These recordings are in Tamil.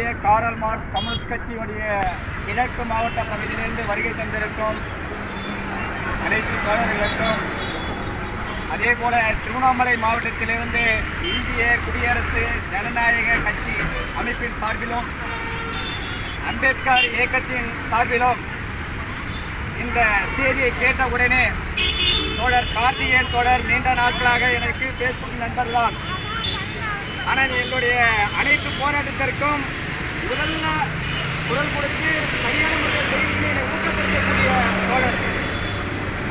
இந்திய காரல் மார்க் கம்யூனிஸ்ட் கட்சியுடைய கிழக்கு மாவட்ட பகுதியிலிருந்து வருகை தந்திருக்கும் அனைத்து தோழர்களுக்கும் அதே போல திருவண்ணாமலை மாவட்டத்திலிருந்து இந்திய குடியரசு ஜனநாயக கட்சி அமைப்பின் சார்பிலும் அம்பேத்கர் இயக்கத்தின் சார்பிலும் இந்த செய்தியை கேட்ட உடனே தோழர் கார்த்திகேயன் தோழர் நீண்ட நாட்களாக எனக்கு பேஸ்புக் நண்பர் தான். ஆனால் எங்களுடைய அனைத்து போராட்டத்திற்கும் முதல்ல குரல் கொடுத்து சரியான முறையில் செய்திகளை என்னை ஊக்கப்படுத்தக்கூடிய தோழர்.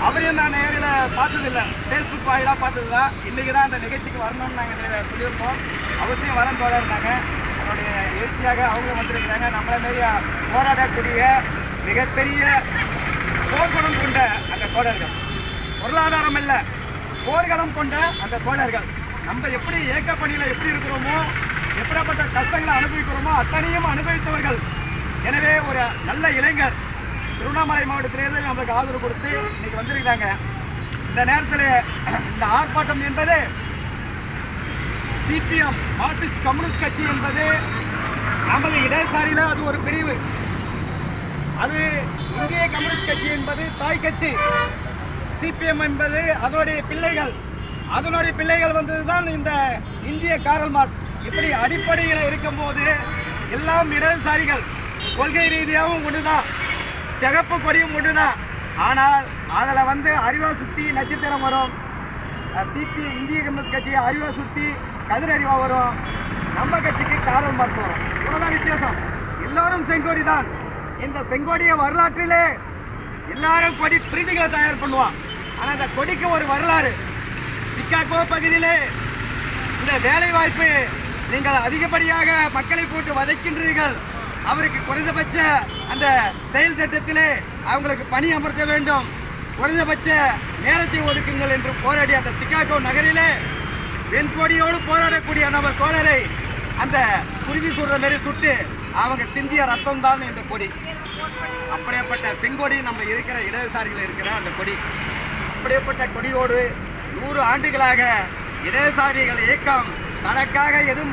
அவரையும் நான் நேரில் பார்த்ததில்லை. ஃபேஸ்புக் வாயிலாக பார்த்தது தான் இன்றைக்கி தான் அந்த நிகழ்ச்சிக்கு வரணும்னு நாங்கள் சொல்லியிருந்தோம். அவசியம் வரம் தோழர் நாங்கள் அவருடைய எழுச்சியாக அவங்களும் வந்திருக்கிறாங்க. நம்மளை மாரி போராடக்கூடிய மிகப்பெரிய போர்க்குணம் கொண்ட அந்த தோழர்கள். பொருளாதாரம் இல்லை போர்க்களம் கொண்ட அந்த தோழர்கள். நம்ம எப்படி ஏக்க பணியில் எப்படி இருக்கிறோமோ எப்படிப்பட்ட கஷ்டங்களை அனுபவிக்கிறோமோ அத்தனையும் அனுபவித்தவர்கள். எனவே ஒரு நல்ல இளைஞர் திருவண்ணாமலை மாவட்டத்திலேருந்து நம்மளுக்கு ஆதரவு கொடுத்து இன்னைக்கு வந்திருக்கிறாங்க. இந்த நேரத்தில் இந்த ஆர்ப்பாட்டம் என்பது சிபிஎம் மார்க்சிஸ்ட் கம்யூனிஸ்ட் கட்சி என்பது நமது இடதுசாரியில் அது ஒரு பிரிவு. அது இந்திய கம்யூனிஸ்ட் கட்சி என்பது தாய் கட்சி. சிபிஎம் என்பது அதனுடைய பிள்ளைகள். அதனுடைய பிள்ளைகள் வந்ததுதான் இந்த இந்திய காரல் மார்க்ஸ் இப்படி அடிப்படையில் இருக்கும்போது எல்லாம் இடதுசாரிகள் கொள்கை ரீதியாகவும் ஒன்றுதான் சிகப்பு கொடியும் ஒன்றுதான் ஆனால் அதில் வந்து அறிவா சுத்தி நட்சத்திரம் வரும். சிபி இந்திய கம்யூனிஸ்ட் கட்சி அறிவா சுத்தி கதிர் அறிவா வரும். நம்ம கட்சிக்கு காரணம் மார்க்ஸ் வரும் இவ்வளவுதான் வித்தியாசம். எல்லாரும் செங்கோடி தான். இந்த செங்கோடிய வரலாற்றிலே எல்லாரும் கொடி பிரிண்டுகளை தயார் பண்ணுவான். ஆனால் இந்த கொடிக்கு ஒரு வரலாறு. சிக்காகோ பகுதியிலே இந்த வேலை வாய்ப்பு நீங்கள் அதிகப்படியாக மக்களை போட்டு வதைக்கின்றீர்கள். அவருக்கு குறைந்தபட்ச அந்த செயல் திட்டத்திலே அவங்களுக்கு பணி அமர்த்த வேண்டும். குறைந்தபட்ச நேரத்தை ஒதுக்குங்கள் என்று போராடி அந்த சிக்காகோ நகரிலே வெண்கொடியோடு போராடக்கூடிய நம்ம தோழரை அந்த குருவி சுடுற மாதிரி சுட்டு அவங்க சிந்திய ரத்தம் தான் இந்த கொடி. அப்படியேப்பட்ட செங்கொடி நம்ம இருக்கிற இடதுசாரிகள் இருக்கிற அந்த கொடி. அப்படியேப்பட்ட கொடியோடு நூறு ஆண்டுகளாக இடதுசாரிகள் இயக்கம் தனக்காக எதுவும்